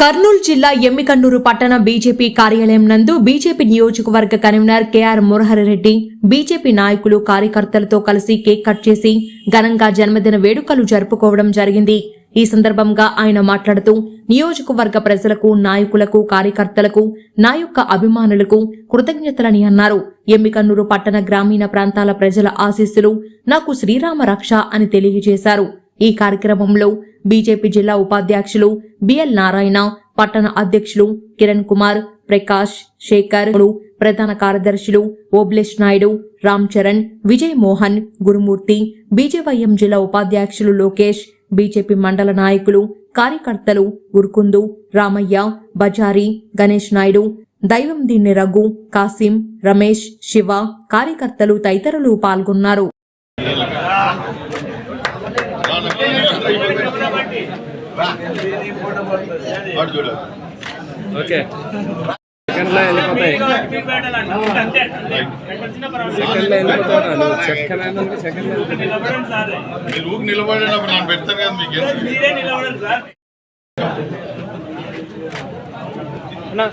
కర్నూలు జిల్లా ఎమ్మికన్నూరు పట్టణ బీజేపీ కార్యాలయం నందు బీజేపీ నియోజకవర్గ కన్వీనర్ కెఆర్ మురహరిరెడ్డి బీజేపీ నాయకులు కార్యకర్తలతో కలిసి కేక్ కట్ చేసి ఘనంగా జన్మదిన వేడుకలు జరుపుకోవడం జరిగింది. ఈ సందర్భంగా ఆయన మాట్లాడుతూ నియోజకవర్గ ప్రజలకు నాయకులకు కార్యకర్తలకు నా యొక్క అభిమానులకు కృతజ్ఞతలని అన్నారు. ఎమ్మికన్నూరు పట్టణ గ్రామీణ ప్రాంతాల ప్రజల ఆశీస్సులు నాకు శ్రీరామ రక్ష అని తెలియజేశారు. ఈ కార్యక్రమంలో బీజేపీ జిల్లా ఉపాధ్యక్షులు బిఎల్ నారాయణ పట్టణ అధ్యక్షులు కిరణ్ కుమార్ ప్రకాష్ శేఖర్ ప్రధాన కార్యదర్శులు ఓబ్లేష్ నాయుడు రామ్ చరణ్ విజయ్ మోహన్ గురుమూర్తి బీజేవైఎం జిల్లా ఉపాధ్యక్షులు లోకేష్ బీజేపీ మండల నాయకులు కార్యకర్తలు ఉరుకుందు రామయ్య బజారి గణేష్ నాయుడు దైవం దీన్ని రఘు కాసిం రమేష్ శివ కార్యకర్తలు తదితరులు పాల్గొన్నారు. ఓకే. సెకండ్లో వెళ్ళిపోతాయి. సెకండ్లో వెళ్ళిపోతాడు నువ్వు సెకండ్ అయినందుకు సెకండ్ మీరు ఊరికి నిలబడినప్పుడు నేను పెడతాను కదా మీకు? నువ్వు.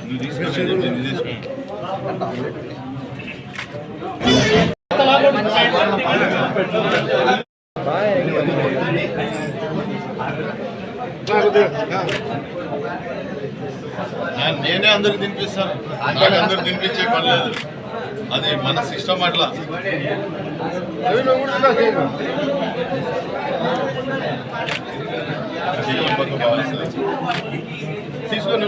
నేనే అందరికి తినిపిస్తాను. నాకు అందరు తినిపించే పని లేదు. అది మన సిస్టమ్ అట్లా. తీసుకొని